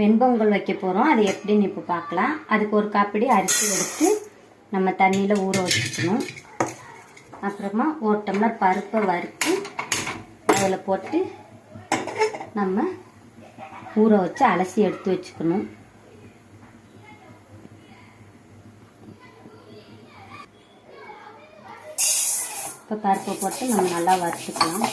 வெண்பொங்கல் வைக்க போகிறோம் அது எப்படின்னு இப்போ பார்க்கலாம். அதுக்கு ஒரு காப்பிடி அரிசி எடுத்து நம்ம தண்ணியில் ஊற வச்சுக்கணும். அப்புறமா ஒரு டம்ளர் பருப்பை வறுத்து அதில் போட்டு நம்ம ஊற வச்சு அலசி எடுத்து வச்சுக்கணும். இப்போ பருப்பை போட்டு நம்ம நல்லா வறுத்துக்கலாம்.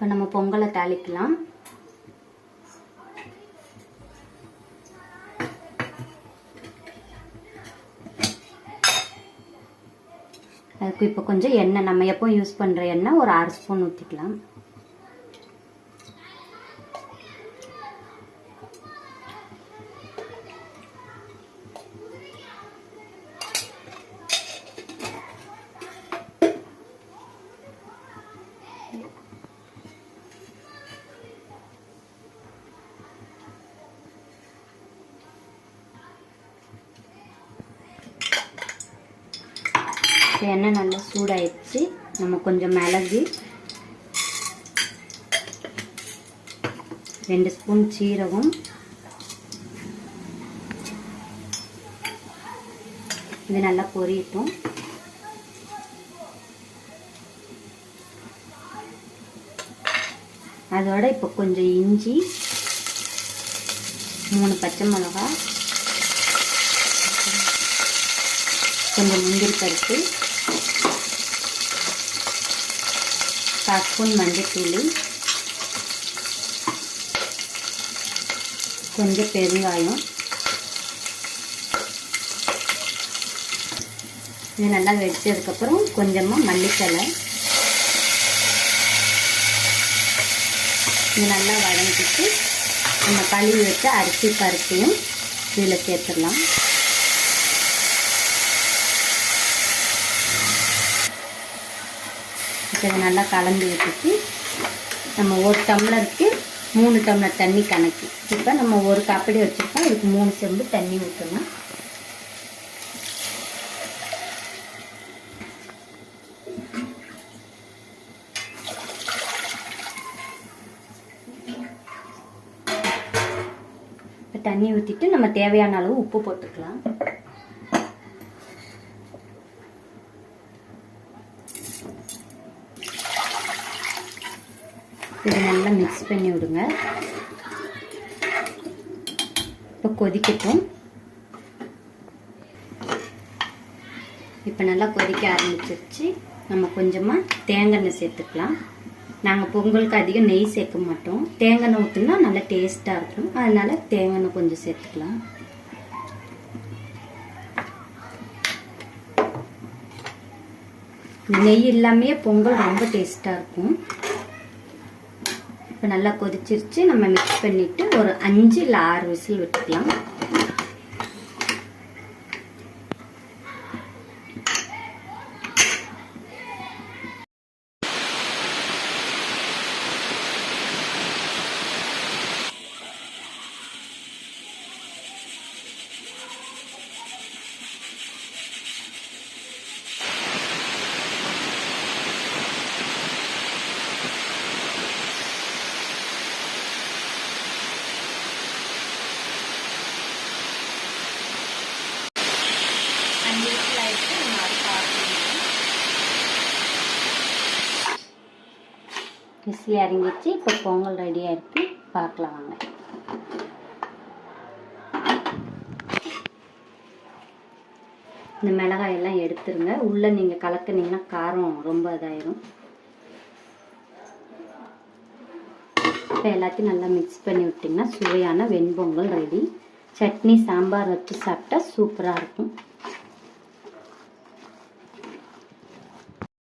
இப்போ நம்ம பொங்கலை தாளிக்கலாம். அதுக்கு இப்போ கொஞ்சம் எண்ணெய் நம்ம எப்போ யூஸ் பண்ணுற எண்ணெய் ஒரு அரை ஸ்பூன் ஊற்றிக்கலாம் எண்ணெய் நல்லா சூடாயிடுச்சு. நம்ம கொஞ்சம் மிளகு ரெண்டு ஸ்பூன் சீரகம் இது நல்லா பொரியட்டும். அதோட இப்போ கொஞ்சம் இஞ்சி மூணு பச்சை மிளகா கொஞ்சம் முந்திரி பருப்பு கால் ஸ்பூன் மஞ்சத்தூள் கொஞ்சம் பெருங்காயம். இது நல்லா வெடிச்சதுக்கப்புறம் கொஞ்சமாக மல்லித்தலை இது நல்லா வதங்கிட்டு நம்ம கழுவி வச்ச அரிசி பருப்பையும் இதில் சேர்த்துடலாம். இப்போ இதை நல்லா கலந்து விட்டுட்டு நம்ம ஒரு டம்ளருக்கு மூணு டம்ளர் தண்ணி கணக்கு. இப்போ நம்ம ஒரு கப்படி வச்சுருக்கோம். இதுக்கு மூணு செம்பு தண்ணி ஊற்றணும். இப்போ தண்ணி ஊற்றிட்டு நம்ம தேவையான அளவு உப்பு போட்டுக்கலாம். இது நல்லா மிக்ஸ் பண்ணி விடுங்க. இப்போ கொதிக்கட்டும். இப்போ நல்லா கொதிக்க ஆரம்பிச்சிருச்சு. நம்ம கொஞ்சமாக தேங்காய் எண்ணெய் சேர்த்துக்கலாம். நாங்கள் பொங்கலுக்கு அதிகம் நெய் சேர்க்க மாட்டோம். தேங்காய் எண்ணெய் ஊற்றினா நல்லா டேஸ்ட்டாக இருக்கும். அதனால தேங்காய் எண்ணெய் கொஞ்சம் சேர்த்துக்கலாம். நெய் இல்லாமையே பொங்கல் ரொம்ப டேஸ்ட்டாக இருக்கும். இப்போ நல்லா கொதிச்சிருச்சு. நம்ம மிக்ஸ் பண்ணிவிட்டு ஒரு அஞ்சு இல்லை ஆறு விசில் விட்டுக்கலாம் அஞ்சு விசில் ஆயிடுச்சு நம்ம அடுப்பு ஆஃப் பண்ணிக்கலாம் விசில் இறங்கிடுச்சு இப்போ பொங்கல் ரெடியாக இருக்கு பார்க்கலாம் வாங்க. இந்த மிளகாயெல்லாம் எடுத்துருங்க. உள்ளே நீங்கள் கலக்குனீங்கன்னா காரம் ரொம்ப இதாயிரும். இப்போ எல்லாத்தையும் நல்லா மிக்ஸ் பண்ணி விட்டிங்கன்னா சுவையான வெண்பொங்கல் ரெடி சட்னி சாம்பார் வச்சு சாப்பிட்டா சூப்பராக இருக்கும்.